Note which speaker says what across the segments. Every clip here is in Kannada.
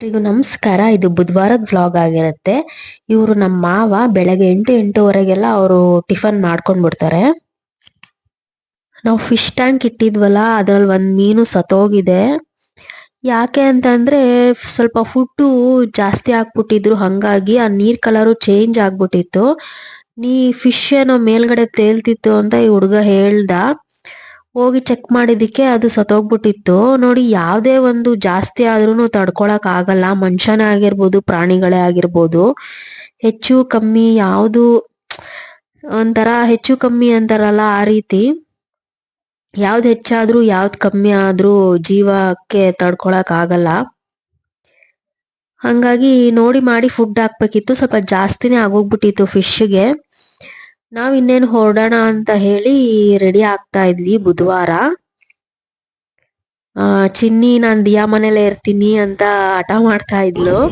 Speaker 1: ಎಲ್ರಿಗೂ ನಮಸ್ಕಾರ, ಇದು ಬುಧವಾರದ ವ್ಲಾಗ್ ಆಗಿರುತ್ತೆ. ಇವರು ನಮ್ಮ ಮಾವ ಬೆಳಗ್ಗೆ ಎಂಟು, ಎಂಟೂವರೆಗೆಲ್ಲ ಅವರು ಟಿಫನ್ ಮಾಡ್ಕೊಂಡ್ ಬಿಡ್ತಾರೆ. ನಾವು ಫಿಶ್ ಟ್ಯಾಂಕ್ ಇಟ್ಟಿದ್ವಲ್ಲ ಅದ್ರಲ್ಲಿ ಒಂದ್ ಮೀನು ಸತ್ತೋಗಿದೆ. ಯಾಕೆ ಅಂತಂದ್ರೆ, ಸ್ವಲ್ಪ ಫುಡ್ಡು ಜಾಸ್ತಿ ಹಾಕ್ಬಿಟ್ಟಿದ್ರು ಹಂಗಾಗಿ ಆ ನೀರ್ ಕಲರು ಚೇಂಜ್ ಆಗ್ಬಿಟ್ಟಿತ್ತು. ನೀ ಫಿಶ್ ಏನೋ ಮೇಲ್ಗಡೆ ತೇಲ್ತಿತ್ತು ಅಂತ ಈ ಹುಡುಗ ಹೇಳ್ದ. ಹೋಗಿ ಚೆಕ್ ಮಾಡಿದಕ್ಕೆ ಅದು ಸತ್ತೋಗ್ಬಿಟ್ಟಿತ್ತು. ನೋಡಿ ಯಾವ್ದೇ ಒಂದು ಜಾಸ್ತಿ ಆದ್ರೂ ತಡ್ಕೊಳಕ್ ಆಗಲ್ಲ. ಮನುಷ್ಯನೇ ಆಗಿರ್ಬೋದು, ಪ್ರಾಣಿಗಳೇ ಆಗಿರ್ಬೋದು. ಹೆಚ್ಚು ಕಮ್ಮಿ ಯಾವುದು ಒಂಥರ ಹೆಚ್ಚು ಕಮ್ಮಿ ಅಂತಾರಲ್ಲ ಆ ರೀತಿ. ಯಾವ್ದು ಹೆಚ್ಚಾದ್ರೂ, ಯಾವ್ದು ಕಮ್ಮಿ ಆದ್ರೂ ಜೀವಕ್ಕೆ ತಡ್ಕೊಳಕ್ ಆಗಲ್ಲ. ಹಂಗಾಗಿ ನೋಡಿ ಮಾಡಿ ಫುಡ್ ಹಾಕ್ಬೇಕಿತ್ತು. ಸ್ವಲ್ಪ ಜಾಸ್ತಿನೇ ಆಗೋಗ್ಬಿಟ್ಟಿತ್ತು ಫಿಶ್ಗೆ ನಾವ್ ಇನ್ನೇನ್ ಹೊರಡೋಣ ಅಂತ ಹೇಳಿ ರೆಡಿ ಆಗ್ತಾ ಇದ್ವಿ ಬುಧವಾರ. ಆ, ಚಿನ್ನಿ ನಾನ್ ದಿಯಾ ಮನೇಲೆ ಇರ್ತೀನಿ ಅಂತ ಹಠ ಮಾಡ್ತಾ ಇದ್ಲು.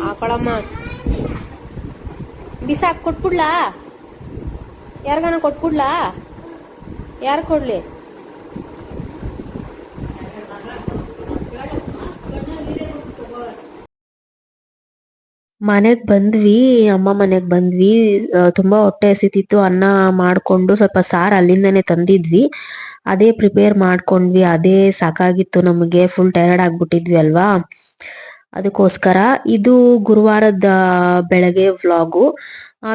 Speaker 2: ಹಾಕೊಳಮ್ಮ ಬಿಸಾಕ್ ಕೊಟ್ಬಿಡ್ಲಾ? ಯಾರಿಗಾನ ಕೊಟ್ಬಿಡ್ಲಾ? ಯಾರು ಕೊಡ್ಲಿ?
Speaker 1: ಮನೆಗ್ ಬಂದ್ವಿ, ಅಮ್ಮ ಮನೆಗ್ ಬಂದ್ವಿ. ತುಂಬಾ ಹೊಟ್ಟೆ ಹಸಿತಿತ್ತು. ಅನ್ನ ಮಾಡ್ಕೊಂಡು ಸ್ವಲ್ಪ ಸಾರ್ ಅಲ್ಲಿಂದನೇ ತಂದಿದ್ವಿ. ಅದೇ ಪ್ರಿಪೇರ್ ಮಾಡ್ಕೊಂಡ್ವಿ. ಅದೇ ಸಾಕಾಗಿತ್ತು ನಮಗೆ. ಫುಲ್ ಟಯರ್ಡ್ ಆಗ್ಬಿಟ್ಟಿದ್ವಿ ಅಲ್ವಾ? ಅದಕ್ಕೋಸ್ಕರ ಇದು ಗುರುವಾರದ ಬೆಳಗ್ಗೆ ವ್ಲಾಗು.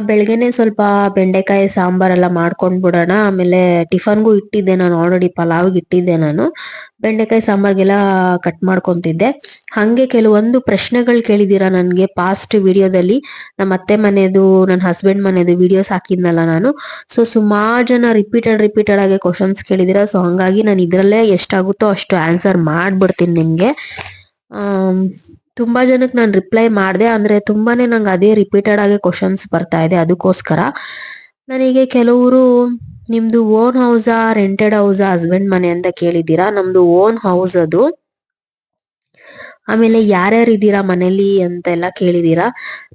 Speaker 1: ಬೆಳಗ್ಗೆನೆ ಸ್ವಲ್ಪ ಬೆಂಡೆಕಾಯಿ ಸಾಂಬಾರೆಲ್ಲ ಮಾಡ್ಕೊಂಡ್ ಬಿಡೋಣ ಆಮೇಲೆ ಟಿಫನ್ಗೂ ಇಟ್ಟಿದ್ದೆ ನಾನು ಆಲ್ರೆಡಿ ಪಲಾವ್ಗೆ ಇಟ್ಟಿದ್ದೆ ನಾನು. ಬೆಂಡೆಕಾಯಿ ಸಾಂಬಾರ್ಗೆಲ್ಲ ಕಟ್ ಮಾಡ್ಕೊತಿದ್ದೆ. ಹಂಗೆ ಕೆಲವೊಂದು ಪ್ರಶ್ನೆಗಳು ಕೇಳಿದೀರಾ ನನ್ಗೆ ಪಾಸ್ಟ್ ವಿಡಿಯೋದಲ್ಲಿ. ನಮ್ಮ ಅತ್ತೆ ಮನೆಯದು ನನ್ನ ಹಸ್ಬೆಂಡ್ ಮನೆಯದು ವಿಡಿಯೋಸ್ ಹಾಕಿದ್ನಲ್ಲ ನಾನು. ಸೊ ಸುಮಾರು ಜನ ರಿಪೀಟೆಡ್ ರಿಪೀಟೆಡ್ ಆಗಿ ಕ್ವಶನ್ಸ್ ಕೇಳಿದಿರ ಸೊ ಹಂಗಾಗಿ ನಾನು ಇದರಲ್ಲೇ ಎಷ್ಟಾಗುತ್ತೋ ಅಷ್ಟು ಆನ್ಸರ್ ಮಾಡ್ಬಿಡ್ತೀನಿ ನಿಮ್ಗೆ. ತುಂಬಾ ಜನಕ್ಕೆ ನಾನು ರಿಪ್ಲೈ ಮಾಡಿದೆ, ಅಂದ್ರೆ ತುಂಬಾನೇ ನಂಗೆ ಅದೇ ರಿಪೀಟೆಡ್ ಆಗಿ ಕ್ವಶನ್ಸ್ ಬರ್ತಾ ಇದೆ ಅದಕ್ಕೋಸ್ಕರ ನನಗೆ ಕೆಲವರು, ನಿಮ್ದು ಓನ್ ಹೌಸಾ ರೆಂಟೆಡ್ ಹೌಸಾ ಹಸ್ಬೆಂಡ್ ಮನೆ ಅಂತ ಕೇಳಿದ್ದೀರಾ? ನಮ್ದು ಓನ್ ಹೌಸ್ ಅದು. ಆಮೇಲೆ ಯಾರ್ಯಾರು ಇದ್ದೀರಾ ಮನೇಲಿ ಅಂತೆಲ್ಲ ಕೇಳಿದೀರಾ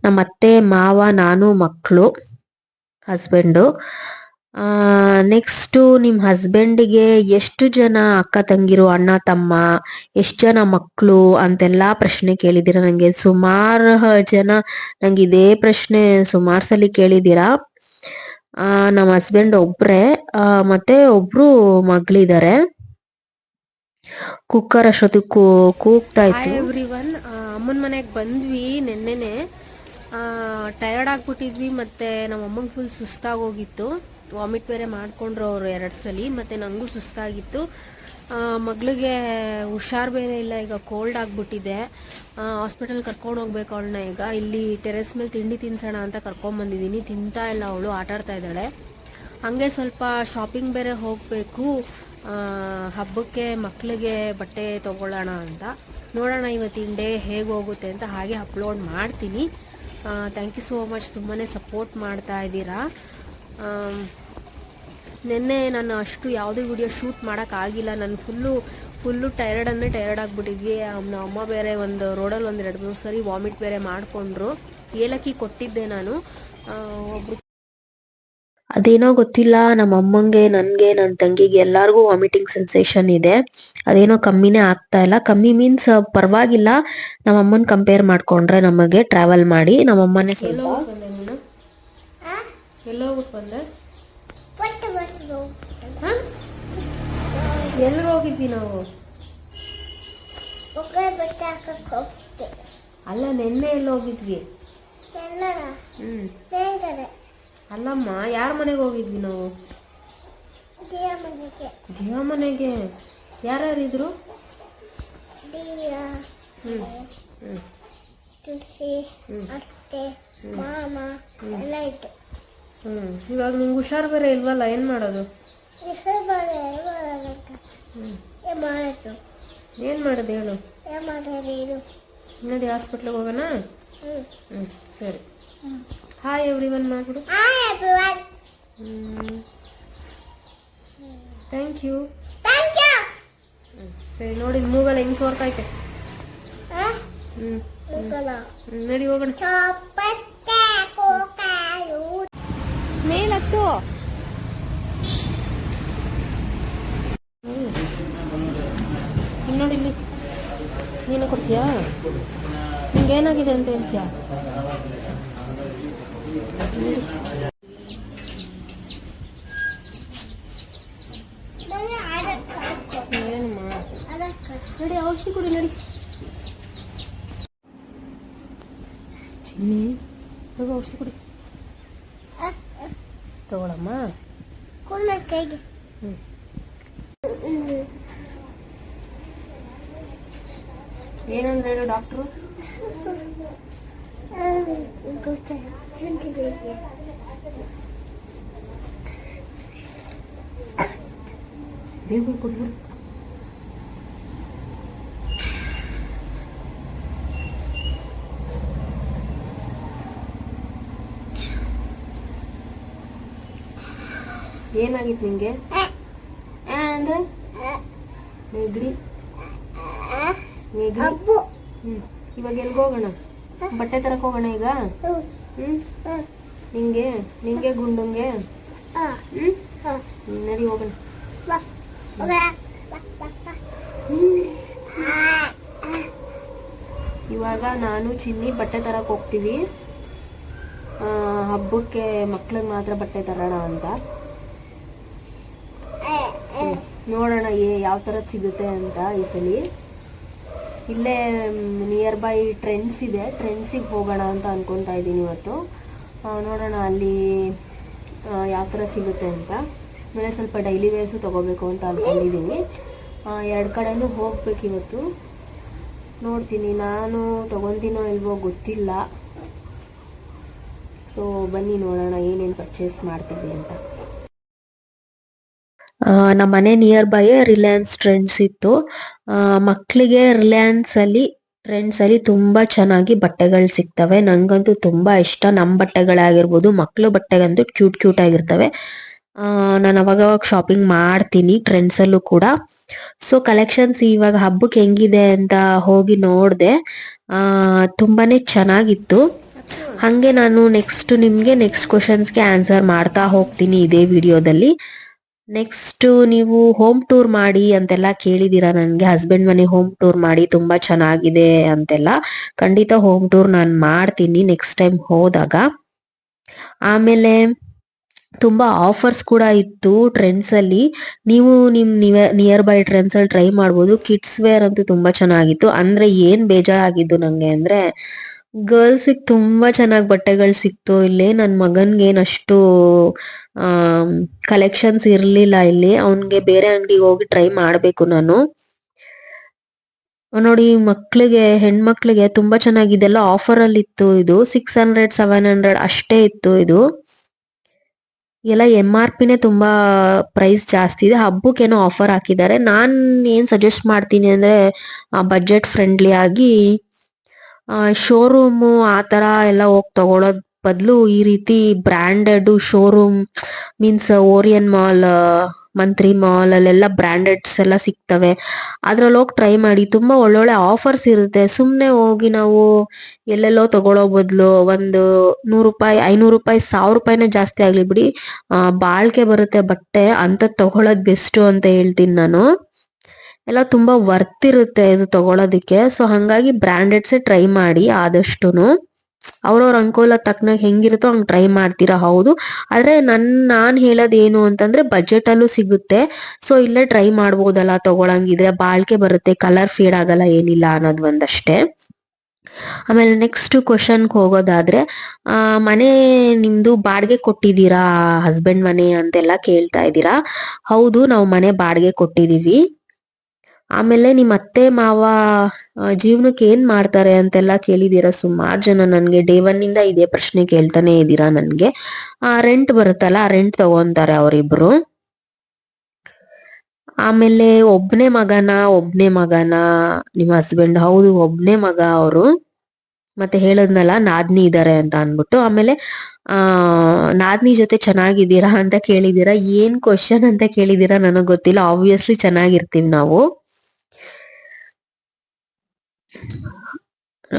Speaker 1: ನಮ್ಮ ಅತ್ತೆ ಮಾವ, ನಾನು ಮಕ್ಕಳು ಹಸ್ಬೆಂಡು ನೆಕ್ಸ್ಟ್ ನಿಮ್ಮ ಹಸ್ಬೆಂಡಿಗೆ ಎಷ್ಟು ಜನ ಅಕ್ಕ ತಂಗಿರು ಅಣ್ಣ ತಮ್ಮ ಎಷ್ಟು ಜನ ಮಕ್ಕಳು ಅಂತೆಲ್ಲ ಪ್ರಶ್ನೆ ಕೇಳಿದ್ದೀರಾ ನನಗೆ ಸುಮಾರು ಜನ ನಂಗೆ ಇದೇ ಪ್ರಶ್ನೆ ಸುಮಾರು ಸಲ ಕೇಳಿದ್ದೀರಾ. ಆ ನಮ್ಮ ಹಸ್ಬೆಂಡ್ ಒಬ್ರೆ ಮತ್ತೆ ಒಬ್ರು ಮಗಳಿದ್ದಾರೆ ಕುಕ್ಕರ್ ಅಷ್ಟೊತ್ತಿಗೆ ಕೂ ಕೂಗ್ತಾ ಇತ್ತು.
Speaker 2: ಎವ್ರಿ ಒನ್ ಅಮ್ಮನ ಮನೆಗೆ ಬಂದ್ವಿ ನೆನ್ನೆನೆ. ಟಯರ್ಡ್ ಆಗಿಬಿಟ್ಟಿದ್ವಿ ಮತ್ತೆ ನಮ್ಮ ಅಮ್ಮಂಗೆ ಫುಲ್ ಸುಸ್ತಾಗೋಗಿತ್ತು ವಾಮಿಟ್ ಬೇರೆ ಮಾಡಿಕೊಂಡ್ರು ಅವರು ಎರಡು ಸಲ, ಮತ್ತು ನನಗೂ ಸುಸ್ತಾಗಿತ್ತು. ಮಗಳಿಗೆ ಹುಷಾರ್ ಬೇರೆ ಇಲ್ಲ, ಈಗ ಕೋಲ್ಡ್ ಆಗಿಬಿಟ್ಟಿದೆ. ಹಾಸ್ಪಿಟಲ್ ಕರ್ಕೊಂಡು ಹೋಗ್ಬೇಕು ಅವಳನ್ನ ಈಗ. ಇಲ್ಲಿ ಟೆರೆಸ್ ಮೇಲೆ ತಿಂಡಿ ತಿನ್ಸೋಣ ಅಂತ ಕರ್ಕೊಂಬಂದಿದ್ದೀನಿ ತಿಂತಾ ಇಲ್ಲ ಅವಳು ಆಟಾಡ್ತಾ ಇದ್ದಾಳೆ. ಹಾಗೆ ಸ್ವಲ್ಪ ಶಾಪಿಂಗ್ ಬೇರೆ ಹೋಗಬೇಕು. ಹಬ್ಬಕ್ಕೆ ಮಕ್ಕಳಿಗೆ ಬಟ್ಟೆ ತಗೊಳ್ಳೋಣ ಅಂತ. ನೋಡೋಣ ಇವತ್ತಿನ ಡೇ ಹೇಗೆ ಹೋಗುತ್ತೆ ಅಂತ ಹಾಗೆ ಅಪ್ಲೋಡ್ ಮಾಡ್ತೀನಿ. ಥ್ಯಾಂಕ್ ಯು ಸೋ ಮಚ್ ತುಂಬಾ ಸಪೋರ್ಟ್ ಮಾಡ್ತಾ ಇದ್ದೀರಾ. ನಿನ್ನೆ ನಾನು ಅಷ್ಟು ಯಾವುದೇ ವಿಡಿಯೋ ಶೂಟ್ ಮಾಡೋಕ್ಕಾಗಿಲ್ಲ ನಾನು ಫುಲ್ಲು ಫುಲ್ಲು ಟೈರ್ಡ್ ಅಂದರೆ ಟೈರ್ಡ್ ಆಗಿಬಿಟ್ಟಿದ್ವಿ. ನಮ್ಮ ಅಮ್ಮ ಬೇರೆ ಒಂದು ರೋಡಲ್ಲಿ ಒಂದು ಎರಡು ಮೂರು ಸರಿ ವಾಮಿಟ್ ಬೇರೆ ಮಾಡಿಕೊಂಡ್ರು. ಏಲಕ್ಕಿ ಕೊಟ್ಟಿದ್ದೆ ನಾನು. ಒಬ್ರು
Speaker 1: ಅದೇನೋ ಗೊತ್ತಿಲ್ಲ. ನಮ್ಮ ಅಮ್ಮಂಗೆ ನನಗೆ ನನ್ನ ತಂಗಿಗೆ ಎಲ್ಲಾರ್ಗೂ ವಾಮಿಟಿಂಗ್ ಸೆನ್ಸೇಷನ್ ಇದೆ. ಅದೇನೋ ಕಮ್ಮಿನೇ ಆಗ್ತಾ ಇಲ್ಲ. ಕಮ್ಮಿ ಮೀನ್ಸ್ ಪರವಾಗಿಲ್ಲ. ನಮ್ಮ ಅಮ್ಮನ್ ಕಂಪೇರ್ ಮಾಡ್ಕೊಂಡ್ರೆ ನಮಗೆ ಟ್ರಾವೆಲ್ ಮಾಡಿ. ನಮ್ಮ ಅಮ್ಮನೇ ಸ್ವಲ್ಪ
Speaker 2: ಹೋಗ್ಬಿಟ್ ಬಂದೆ ಎಲ್ಲಿಗೆ ಹೋಗಿದ್ವಿ ನಾವು? ಅಲ್ಲ ನಿನ್ನೆ ಎಲ್ಲಿ ಹೋಗಿದ್ವಿ ಅಲ್ಲಮ್ಮ ಯಾರ ಮನೆಗೆ ಹೋಗಿದ್ವಿ ನಾವು? ದೇವ ಮನೆಗೆ. ಯಾರ್ಯಾರಿದ್ರು ಹ್ಞೂ ಹ್ಮ್.
Speaker 3: ಮಾಮ ಎಲ್ಲ ಇತ್ತು
Speaker 2: ಹ್ಮ್. ಇವಾಗ ನಿಂಗೆ ಹುಷಾರು ಬೇರೆ ಇಲ್ವಲ್ಲ ಏನ್ ಮಾಡೋದು?
Speaker 3: ಏನ್
Speaker 2: ಮಾಡೋದು? ಹೇಳು? ನಡಿ ಹಾಸ್ಪಿಟ್ಲಿಗೆ ಹೋಗೋಣ?
Speaker 3: ಹ್ಮ್.
Speaker 2: ಸರಿ. ಹಾಯ್ ಎವ್ರಿ ಒನ್ ಮಾಡ್ಬಿಡು. ಥ್ಯಾಂಕ್ ಯು
Speaker 3: ಯು
Speaker 2: ಸರಿ ನೋಡಿ ಮೂಗಲ್ಲ ಹೆಂಗ್ ಸೋರ್ತೈತೆ
Speaker 3: ಹಾ?
Speaker 2: ಹ್ಮ್
Speaker 3: ಮುಗಲ
Speaker 2: ಹ್ಮ್, ನಡಿ ಹೋಗೋಣ. ಮೇಲತ್ತು. ನೋಡಿ ಇಲ್ಲಿ. ನೀನು ಕೊಡ್ತೀಯಾ? ನಿಂಗೆ ಏನಾಗಿದೆ ಅಂತ ಹೇಳ್ತೀಯಾ. ನಡಿ, ಔಷಧಿ ಕೊಡಿ, ನೋಡಿ. ಔಷಧಿ ಕೊಡಿ. ತಗೊಳಮ್ಮ
Speaker 3: ಕೈಗೆ.
Speaker 2: ಹ್ಮ್. ಏನಂದ್ರೆ ಹೇಳು ಡಾಕ್ಟ್ರು. ಬೇಗ ಕೊಡಿ ಏನಾಗಿತ್ತು ನಿಂಗೆ? ಅಂದ್ರೆ ನೆಗಡಿ. ನೆಗಡಿ? ಹ್ಞೂ ಇವಾಗ ಎಲ್ಗೆ ಹೋಗೋಣ? ಬಟ್ಟೆ ತರಕ್ಕೆ ಹೋಗೋಣ ಈಗ?
Speaker 3: ಹ್ಞೂ
Speaker 2: ನಿಂಗೆ? ನಿಂಗೆ ಗುಂಡಂಗೆ. ಹ್ಮ್, ನಡಿ ಹೋಗೋಣ. ಇವಾಗ ನಾನು ಚಿನ್ನಿ ಬಟ್ಟೆ ತರಕ್ಕೆ ಹೋಗ್ತೀವಿ. ಹಬ್ಬಕ್ಕೆ ಮಕ್ಳಿಗೆ ಮಾತ್ರ ಬಟ್ಟೆ ತರೋಣ ಅಂತ. ನೋಡೋಣ ಏ ಯಾವ ಥರದ್ದು ಸಿಗುತ್ತೆ ಅಂತ ಈ ಸಲ. ಇಲ್ಲೇ ನಿಯರ್ ಬೈ ಟ್ರೆಂಡ್ಸ್ ಇದೆ. ಟ್ರೆಂಡ್ಸಿಗೆ ಹೋಗೋಣ ಅಂತ ಅಂದ್ಕೊತಾ ಇದ್ದೀನಿ ಇವತ್ತು. ನೋಡೋಣ ಅಲ್ಲಿ ಯಾವ ಥರ ಸಿಗುತ್ತೆ ಅಂತ. ಆಮೇಲೆ ಸ್ವಲ್ಪ ಡೈಲಿ ವೇರ್ಸು ತೊಗೋಬೇಕು ಅಂತ ಅಂದ್ಕೊಂಡಿದ್ದೀನಿ ಎರಡು ಕಡೆನೂ ಹೋಗ್ಬೇಕು ಇವತ್ತು. ನೋಡ್ತೀನಿ, ನಾನು ತೊಗೊತೀನೋ ಇಲ್ವೋ ಗೊತ್ತಿಲ್ಲ. ಸೊ ಬನ್ನಿ ನೋಡೋಣ ಏನೇನು ಪರ್ಚೇಸ್ ಮಾಡ್ತೀವಿ ಅಂತ.
Speaker 1: ನಮ್ಮ ಮನೆ ನಿಯರ್ ಬೈ ರಿಲಯನ್ಸ್ ಟ್ರೆಂಡ್ಸ್ ಇತ್ತು. ಮಕ್ಕಳಿಗೆ ರಿಲಯನ್ಸ್ ಅಲ್ಲಿ ಟ್ರೆಂಡ್ಸ್ ಅಲ್ಲಿ ತುಂಬಾ ಚೆನ್ನಾಗಿ ಬಟ್ಟೆಗಳು ಸಿಗ್ತವೆ. ನಂಗಂತೂ ತುಂಬಾ ಇಷ್ಟ. ನಮ್ಮ ಬಟ್ಟೆಗಳಾಗಿರ್ಬೋದು ಮಕ್ಕಳು ಬಟ್ಟೆಗಂತೂ ಕ್ಯೂಟ್ ಕ್ಯೂಟ್ ಆಗಿರ್ತವೆ. ನಾನು ಅವಾಗ ಅವಾಗ ಶಾಪಿಂಗ್ ಮಾಡ್ತೀನಿ ಟ್ರೆಂಡ್ಸ್ ಅಲ್ಲೂ ಕೂಡ. ಸೊ ಕಲೆಕ್ಷನ್ಸ್ ಇವಾಗ ಹಬ್ಬಕ್ಕೆ ಹೆಂಗಿದೆ ಅಂತ ಹೋಗಿ ನೋಡಿದೆ. ತುಂಬಾನೇ ಚೆನ್ನಾಗಿತ್ತು. ಹಂಗೆ ನಾನು ನೆಕ್ಸ್ಟ್ ನಿಮ್ಗೆ ನೆಕ್ಸ್ಟ್ ಕ್ವಶನ್ಸ್ಗೆ ಆನ್ಸರ್ ಮಾಡ್ತಾ ಹೋಗ್ತೀನಿ ಇದೇ ವಿಡಿಯೋದಲ್ಲಿ ನೆಕ್ಸ್ಟ್ ನೀವು ಹೋಮ್ ಟೂರ್ ಮಾಡಿ ಅಂತೆಲ್ಲ ಕೇಳಿದೀರಾ ನನಗೆ? ಹಸ್ಬೆಂಡ್ ಮನೆ ಹೋಮ್ ಟೂರ್ ಮಾಡಿ ತುಂಬಾ ಚೆನ್ನಾಗಿದೆ ಅಂತೆಲ್ಲ. ಖಂಡಿತ ಹೋಮ್ ಟೂರ್ ನಾನು ಮಾಡ್ತೀನಿ ನೆಕ್ಸ್ಟ್ ಟೈಮ್ ಹೋದಾಗ. ಆಮೇಲೆ ತುಂಬಾ ಆಫರ್ಸ್ ಕೂಡ ಇತ್ತು ಟ್ರೆಂಡ್ಸ್ ಅಲ್ಲಿ. ನೀವು ನಿಮ್ ನಿಯರ್ ಬೈ ಟ್ರೆಂಡ್ಸ್ ಅಲ್ಲಿ ಟ್ರೈ ಮಾಡ್ಬೋದು. ಕಿಡ್ಸ್ ವೇರ್ ಅಂತೂ ತುಂಬಾ ಚೆನ್ನಾಗಿತ್ತು. ಅಂದ್ರೆ ಏನ್ ಬೇಜಾರಾಗಿದ್ದು ನಂಗೆ ಅಂದ್ರೆ ಗರ್ಲ್ಸ್ ತುಂಬಾ ಚೆನ್ನಾಗಿ ಬಟ್ಟೆಗಳು ಸಿಕ್ತು ಇಲ್ಲಿ. ನನ್ ಮಗನ್ಗೆ ಏನಷ್ಟು ಕಲೆಕ್ಷನ್ಸ್ ಇರ್ಲಿಲ್ಲ ಇಲ್ಲಿ. ಅವನಿಗೆ ಬೇರೆ ಅಂಗಡಿಗೆ ಹೋಗಿ ಟ್ರೈ ಮಾಡ್ಬೇಕು ನಾನು. ನೋಡಿ, ಮಕ್ಳಿಗೆ, ಹೆಣ್ಮಕ್ಳಿಗೆ ತುಂಬಾ ಚೆನ್ನಾಗಿದೆಲ್ಲ ಆಫರ್ ಅಲ್ಲಿ ಇತ್ತು ಇದು. ಸಿಕ್ಸ್ ಹಂಡ್ರೆಡ್ ಸೆವೆನ್ ಹಂಡ್ರೆಡ್ ಅಷ್ಟೇ ಇತ್ತು ಇದು. ಎಲ್ಲ ಎಂ ಆರ್ ಪಿನೇ ತುಂಬಾ ಪ್ರೈಸ್ ಜಾಸ್ತಿ ಇದೆ. ಹಬ್ಬಕ್ಕೇನೋ ಆಫರ್ ಹಾಕಿದ್ದಾರೆ. ನಾನ್ ಏನ್ ಸಜೆಸ್ಟ್ ಮಾಡ್ತೀನಿ ಅಂದ್ರೆ ಬಜೆಟ್ ಫ್ರೆಂಡ್ಲಿ ಆಗಿ ಶೋರೂಮು ಆ ತರ ಎಲ್ಲ ಹೋಗಿ ತಗೊಳೋದ್ ಬದಲು ಈ ರೀತಿ branded showroom means Orion mall Mantri mall ಅಲ್ಲೆಲ್ಲ ಬ್ರ್ಯಾಂಡೆಡ್ಸ್ ಎಲ್ಲ ಸಿಗ್ತವೆ. ಅದ್ರಲ್ಲಿ ಹೋಗಿ ಟ್ರೈ ಮಾಡಿ ತುಂಬಾ ಒಳ್ಳೊಳ್ಳೆ ಆಫರ್ಸ್ ಇರುತ್ತೆ. ಸುಮ್ಮನೆ ಹೋಗಿ ನಾವು ಎಲ್ಲೆಲ್ಲೋ ತಗೊಳ್ಳೋ ಬದಲು ಒಂದು ನೂರು ರೂಪಾಯಿ, ಐನೂರು ರೂಪಾಯಿ, ಸಾವಿರ ರೂಪಾಯಿನೇ ಜಾಸ್ತಿ ಆಗ್ಲಿ ಬಿಡಿ ಬಾಳ್ಕೆ ಬರುತ್ತೆ ಬಟ್ಟೆ ಅಂತ ತಗೊಳ್ಳೋದು ಬೆಸ್ಟ್ ಅಂತ ಹೇಳ್ತೀನಿ ನಾನು. ಎಲ್ಲ ತುಂಬಾ ವರ್ತ್ ಇರುತ್ತೆ ಇದು ತಗೊಳೋದಿಕ್ಕೆ. ಸೊ ಹಂಗಾಗಿ ಬ್ರಾಂಡೆಡ್ಸೇ ಟ್ರೈ ಮಾಡಿ ಆದಷ್ಟು ಅವ್ರವ್ರ ಅನುಕೂಲ ತಕ್ಕನಾಗ ಹೆಂಗಿರುತ್ತೋ ಹಂಗ್ ಟ್ರೈ ಮಾಡ್ತೀರಾ, ಹೌದು. ಆದ್ರೆ ನನ್, ನಾನ್ ಹೇಳೋದೇನು ಅಂತಂದ್ರೆ ಬಜೆಟ್ ಅಲ್ಲೂ ಸಿಗುತ್ತೆ. ಸೊ ಇಲ್ಲೇ ಟ್ರೈ ಮಾಡ್ಬೋದಲ್ಲ ತಗೊಳಂಗಿದ್ರೆ, ಬಾಳ್ಕೆ ಬರುತ್ತೆ ಕಲರ್ ಫೇಡ್ ಆಗಲ್ಲ, ಏನಿಲ್ಲ ಅನ್ನೋದ್ ಒಂದಷ್ಟೇ. ಆಮೇಲೆ ನೆಕ್ಸ್ಟ್ ಕ್ವಶನ್ ಹೋಗೋದಾದ್ರೆ, ಆ, ಮನೆ ನಿಮ್ದು ಬಾಡಿಗೆ ಕೊಟ್ಟಿದ್ದೀರಾ ಹಸ್ಬೆಂಡ್ ಮನೆ ಅಂತೆಲ್ಲ ಕೇಳ್ತಾ ಇದ್ದೀರಾ? ಹೌದು, ನಾವು ಮನೆ ಬಾಡಿಗೆ ಕೊಟ್ಟಿದೀವಿ ಆಮೇಲೆ ನಿಮ್ಮ ಅತ್ತೆ, ಮಾವ ಜೀವನಕ್ಕೆ ಏನ್ ಮಾಡ್ತಾರೆ ಅಂತೆಲ್ಲ ಕೇಳಿದೀರಾ ಸುಮಾರು ಜನ ನನ್ಗೆ? ಡೇ ಒನ್ ಇಂದ ಇದೇ ಪ್ರಶ್ನೆ ಕೇಳ್ತಾನೆ ಇದ್ದೀರಾ ನನ್ಗೆ. ಆ ರೆಂಟ್ ಬರುತ್ತಲ್ಲ, ಆ ರೆಂಟ್ ತಗೊಂತಾರೆ ಅವರಿಬ್ರು. ಆಮೇಲೆ ಒಬ್ನೇ ಮಗನ ಒಬ್ನೇ ಮಗನ ನಿಮ್ಮ ಹಸ್ಬೆಂಡ್ ಹೌದು, ಒಬ್ನೇ ಮಗ ಅವರು. ಮತ್ತೆ ಹೇಳದ್ನಲ್ಲ, ನಾದ್ನಿ ಇದಾರೆ ಅಂತ ಅನ್ಬಿಟ್ಟು ಆಮೇಲೆ, ಆ, ನಾದ್ನಿ ಜೊತೆ ಚೆನ್ನಾಗಿದ್ದೀರಾ ಅಂತ ಕೇಳಿದೀರಾ? ಏನ್ ಕ್ವಶನ್ ಅಂತ ಕೇಳಿದೀರಾ ನನಗ್ ಗೊತ್ತಿಲ್ಲ. ಆಬ್ವಿಯಸ್ಲಿ ಚೆನ್ನಾಗಿರ್ತೀವಿ ನಾವು.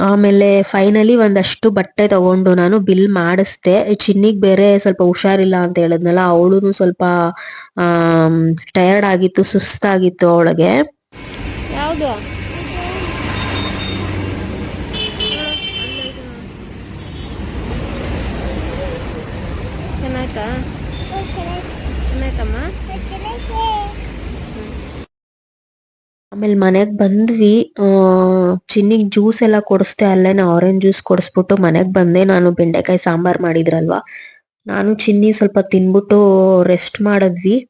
Speaker 1: ಆಮೇಲೆ ಫೈನಲಿ ಒಂದಷ್ಟು ಬಟ್ಟೆ ತಗೊಂಡು ನಾನು ಬಿಲ್ ಮಾಡಿಸ್ದೆ. ಚಿನ್ನಿಗೆ ಬೇರೆ ಸ್ವಲ್ಪ ಹುಷಾರಿಲ್ಲ ಅಂತ ಹೇಳಿದ್ನಲ್ಲ ಅವಳು ಸ್ವಲ್ಪ ಟಯರ್ಡ್ ಆಗಿತ್ತು ಸುಸ್ತಾಗಿತ್ತು ಅವಳಿಗೆ. ಆಮೇಲೆ ಮನೆಗೆ ಬಂದ್ವಿ. ಚಿನ್ನಿಗ್ ಜ್ಯೂಸ್ ಎಲ್ಲ ಕೊಡಿಸ್ದೆ ಅಲ್ಲೇನೆ ಆರೆಂಜ್ ಜ್ಯೂಸ್ ಕೊಡಿಸ್ಬಿಟ್ಟು ಮನೆಗ್ ಬಂದೆ ನಾನು ಬೆಂಡೆಕಾಯಿ ಸಾಂಬಾರ್ ಮಾಡಿದ್ರಲ್ವಾ. ನಾನು ಚಿನ್ನಿ ಸ್ವಲ್ಪ ತಿನ್ಬಿಟ್ಟು ರೆಸ್ಟ್ ಮಾಡಿದ್ವಿ.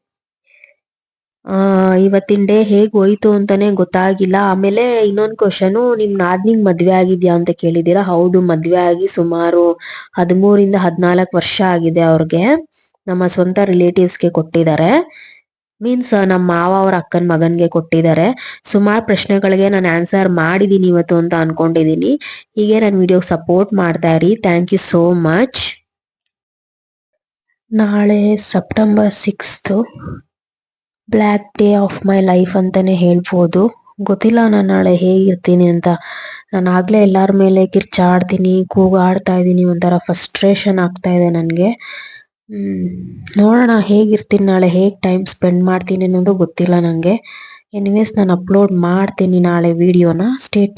Speaker 1: ಆ, ಇವತ್ತಿನ ಡೇ ಹೇಗ್ ಹೋಯ್ತು ಅಂತಾನೆ ಗೊತ್ತಾಗಿಲ್ಲ. ಆಮೇಲೆ ಇನ್ನೊಂದು ಕ್ವಶನು ನಿಮ್ ನಾದ್ನಿಗ್ ಮದ್ವೆ ಆಗಿದ್ಯಾ ಅಂತ ಕೇಳಿದೀರಾ ಹೌದು, ಮದ್ವೆ ಆಗಿ ಸುಮಾರು ಹದಿಮೂರಿಂದ ಹದಿನಾಲ್ಕು ವರ್ಷ ಆಗಿದೆ ಅವ್ರಿಗೆ. ನಮ್ಮ ಸ್ವಂತ ರಿಲೇಟಿವ್ಸ್ಗೆ ಕೊಟ್ಟಿದ್ದಾರೆ. ಮೀನ್ಸ್ ನಮ್ಮ ಮಾವ ಅವ್ರ ಅಕ್ಕನ ಮಗನ್ಗೆ ಕೊಟ್ಟಿದ್ದಾರೆ ಸುಮಾರು ಪ್ರಶ್ನೆಗಳಿಗೆ ನಾನು ಆನ್ಸರ್ ಮಾಡಿದೀನಿ ಇವತ್ತು ಅಂತ ಅನ್ಕೊಂಡಿದೀನಿ. ಹೀಗೆ ನನ್ನ ವಿಡಿಯೋ ಸಪೋರ್ಟ್ ಮಾಡ್ತಾ ಇರಿ. ಥ್ಯಾಂಕ್ ಯು ಸೋ ಮಚ್ ನಾಳೆ September sixth black day of my life ಅಂತಾನೆ ಹೇಳ್ಬೋದು. ಗೊತ್ತಿಲ್ಲ ನಾನು ನಾಳೆ ಹೇಗಿರ್ತೀನಿ ಅಂತ. ನಾನು ಆಗ್ಲೇ ಎಲ್ಲರ ಮೇಲೆ ಕಿರ್ಚಾಡ್ತೀನಿ, ಕೂಗಾಡ್ತಾ ಇದ್ದೀನಿ, ಒಂಥರ ಫಸ್ಟ್ರೇಷನ್ ಆಗ್ತಾ ಇದೆ ನನಗೆ. ಹ್ಮ್ ನೋಡೋಣ ಹೇಗಿರ್ತೀನಿ ನಾಳೆ, ಹೇಗ್ ಟೈಮ್ ಸ್ಪೆಂಡ್ ಮಾಡ್ತೀನಿ ಅನ್ನೋದು ಗೊತ್ತಿಲ್ಲ ನನಗೆ ಎನಿವೇಸ್ ನಾನು ಅಪ್ಲೋಡ್ ಮಾಡ್ತೀನಿ ನಾಳೆ ವಿಡಿಯೋನ ಸ್ಟೇಟ್